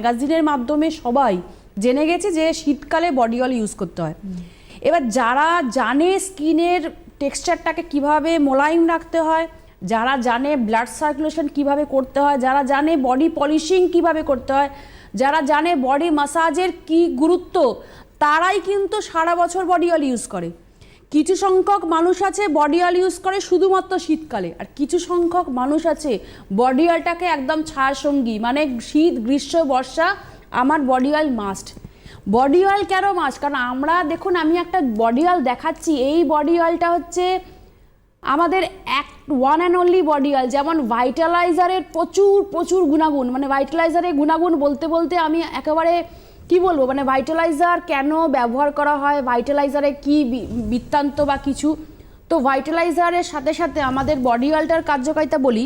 ম্যাগাজিনের মাধ্যমে সবাই জেনে গেছে যে শীতকালে বডি অয়েল ইউজ করতে হয়। এবার যারা জানে স্কিনের টেক্সচারটাকে কীভাবে মোলায়েম রাখতে হয়, যারা জানে ব্লাড সার্কুলেশন কীভাবে করতে হয়, যারা জানে বডি পলিশিং কীভাবে করতে হয়, যারা জানে বডি মাসাজের কি গুরুত্ব, তারাই কিন্তু সারা বছর বডি অয়েল ইউজ করে। কিছু সংখ্যক মানুষ আছে বডি অয়েল ইউজ করে শুধুমাত্র শীতকালে। আর কিছু সংখ্যক মানুষ আছে বডি অয়েলটাকে একদম ছায়া সঙ্গী মানে শীত, গ্রীষ্ম, বর্ষা আমার body oil must body oil কেন মাস্ট কারণ আমরা, দেখুন, আমি একটা বডি অয়েল দেখাচ্ছি। এই বডি অয়েলটা হচ্ছে আমাদের এক one and only body oil যেমন ভাইটালাইজারের প্রচুর প্রচুর গুণাগুণ। মানে ভাইটালাইজারের গুণাগুণ বলতে বলতে আমি একেবারে কি বলব? মানে ভাইটালাইজার কেন ব্যবহার করা হয়? ভাইটালাইজারে কি বৃত্তান্ত বা কিছু? তো ভাইটালাইজারের সাথে সাথে আমাদের বডি অয়েলটার কার্যকারিতা বলি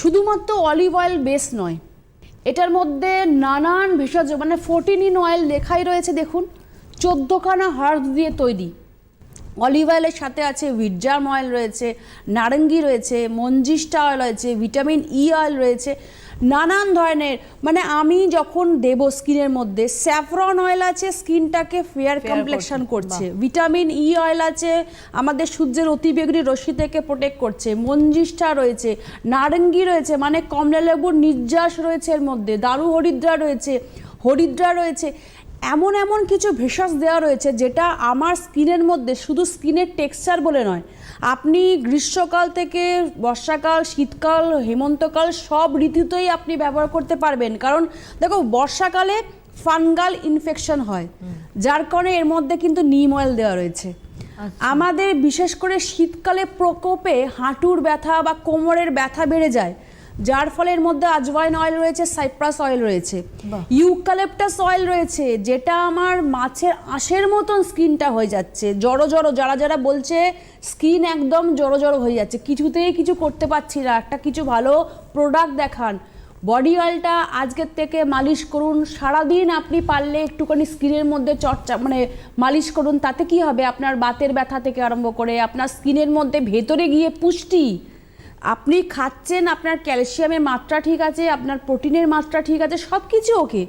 শুধুমাত্র অলিভ অয়েল বেস নয় এটার মধ্যে নানান ভেষজ মানে ফোরটিন ইন অয়েল লেখাই রয়েছে দেখুন। চোদ্দোখানা হার্ব দিয়ে তৈরি। অলিভ অয়েলের সাথে আছে ভিটজাম অয়েল রয়েছে নারঙ্গি রয়েছে মঞ্জিষ্টা অয়েল রয়েছে ভিটামিন ই অয়েল রয়েছে। নানান ধরনের মানে আমি যখন দেব স্কিনের মধ্যে স্যাফরন অয়েল আছে স্কিনটাকে ফেয়ার কমপ্লেকশন করছে ভিটামিন ই অয়েল আছে আমাদের সূর্যের অতিবেগুনি রশ্মি থেকে প্রোটেক্ট করছে। মঞ্জিষ্ঠা রয়েছে নারঙ্গি রয়েছে মানে কমলা লেবুর নির্যাস রয়েছে এর মধ্যে দারু হরিদ্রা রয়েছে হরিদ্রা রয়েছে। এমন এমন কিছু ভেষজ দেওয়া রয়েছে যেটা আমার স্কিনের মধ্যে শুধু স্কিনের টেক্সচার বলে নয় আপনি গ্রীষ্মকাল থেকে বর্ষাকাল শীতকাল হেমন্তকাল সব ঋতুতেই আপনি ব্যবহার করতে পারবেন। কারণ দেখো বর্ষাকালে ফাঙ্গাল ইনফেকশন হয় যার কারণে এর মধ্যে কিন্তু নিম অয়েল দেওয়া রয়েছে। আমাদের বিশেষ করে শীতকালে প্রকোপে হাঁটুর ব্যথা বা কোমরের ব্যথা বেড়ে যায় যার ফলে এর মধ্যে আজওয়াইন অয়েল রয়েছে সাইপ্রাস অয়েল রয়েছে ইউক্যালিপটাস অয়েল রয়েছে যেটা আমার মাছের আঁশের মতন স্কিনটা হয়ে যাচ্ছে। জড়ো জড়ো যারা যারা বলছে স্কিন একদম জড়ো জড়ো হয়ে যাচ্ছে কিছুতেই কিছু করতে পারছি না। একটা কিছু ভালো প্রোডাক্ট দেখান। বডি অয়েলটা আজকের থেকে মালিশ করুন। সারাদিন আপনি পারলে একটুখানি স্কিনের মধ্যে চর্চা মানে মালিশ করুন। তাতে কি হবে? আপনার বাতের ব্যথা থেকে আরম্ভ করে আপনার স্কিনের মধ্যে ভেতরে গিয়ে পুষ্টি আপনি খাচ্ছেন, আপনার ক্যালসিয়ামের মাত্রা ঠিক আছে, আপনার প্রোটিনের মাত্রা ঠিক আছে সব কিছু ওকে।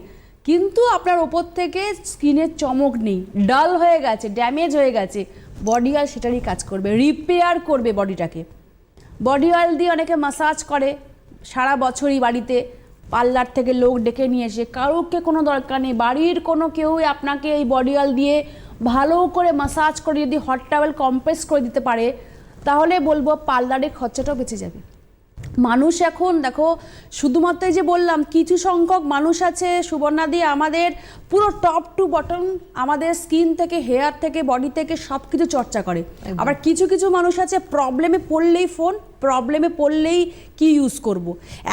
কিন্তু আপনার ওপর থেকে স্কিনের চমক নেই, ডাল হয়ে গেছে, ড্যামেজ হয়ে গেছে। বডি অয়েল সেটারই কাজ করবে, রিপেয়ার করবে বডিটাকে বডি অয়েল দিয়ে অনেকে মাসাজ করে, সারা বছরই বাড়িতে, পার্লার থেকে লোক ডেকে নিয়ে এসে, কারোকে কোনো দরকার নেই, বাড়ির কোনো কেউই আপনাকে এই বডি অয়েল দিয়ে ভালো করে মাসাজ করে যদি হট টাওয়েল কম্প্রেস করে দিতে পারে তাহলে বলব পার্লারের খরচাটাও বেঁচে যাবে। মানুষ এখন দেখো শুধুমাত্র যে বললাম কিছু সংখ্যক মানুষ আছে সুবর্ণাদি আমাদের পুরো টপ টু বটম আমাদের স্কিন থেকে হেয়ার থেকে বডি থেকে সব কিছু চর্চা করে আবার কিছু কিছু মানুষ আছে প্রবলেমে পড়লেই ফোন প্রবলেমে পড়লেই কি ইউজ করব।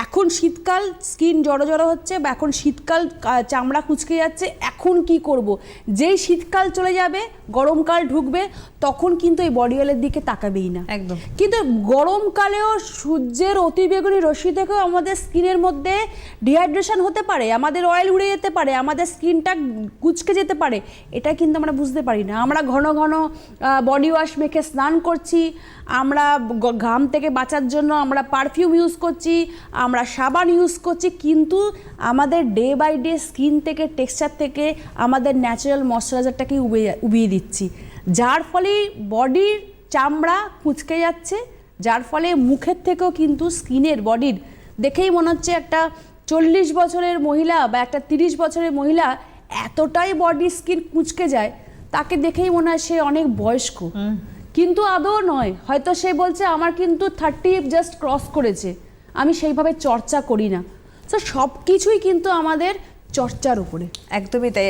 এখন শীতকাল স্কিন জড়ো জড়ো হচ্ছে বা এখন শীতকাল চামড়া কুচকে যাচ্ছে এখন কি করব। যেই শীতকাল চলে যাবে গরমকাল ঢুকবে তখন কিন্তু এই বডি অয়েলের দিকে তাকাবেই না একদম কিন্তু গরমকালেও সূর্যের অতিবেগুনি রশ্মি থেকেও আমাদের স্কিনের মধ্যে ডিহাইড্রেশন হতে পারে, আমাদের অয়েল উড়ে যেতে পারে, আমাদের স্কিনটা কুচকে যেতে পারে, এটা কিন্তু আমরা বুঝতে পারি না। আমরা ঘন ঘন বডি ওয়াশ মেখে স্নান করছি, আমরা ঘাম থেকে বাঁচার জন্য আমরা পারফিউম ইউজ করছি, আমরা সাবান ইউজ করছি, কিন্তু আমাদের ডে বাই ডে স্কিন থেকে টেক্সচার থেকে আমাদের ন্যাচারাল ময়শ্চারাইজারটাকে উবিয়ে উবিয়ে দিচ্ছি। যার ফলে বডির চামড়া কুচকে যাচ্ছে যার ফলে মুখের থেকেও কিন্তু স্কিনের বডির দেখেই মনে হচ্ছে একটা চল্লিশ বছরের মহিলা বা একটা তিরিশ বছরের মহিলা এতটাই বডি স্কিন কুচকে যায় তাকে দেখেই মনে হয় সে অনেক বয়স্ক। কিন্তু আদৌ নয় হয়তো সে বলছে আমার কিন্তু থার্টি জাস্ট ক্রস করেছে আমি সেইভাবে চর্চা করি না। তো সব কিছুই কিন্তু আমাদের চর্চার উপরে। একদমই তাই।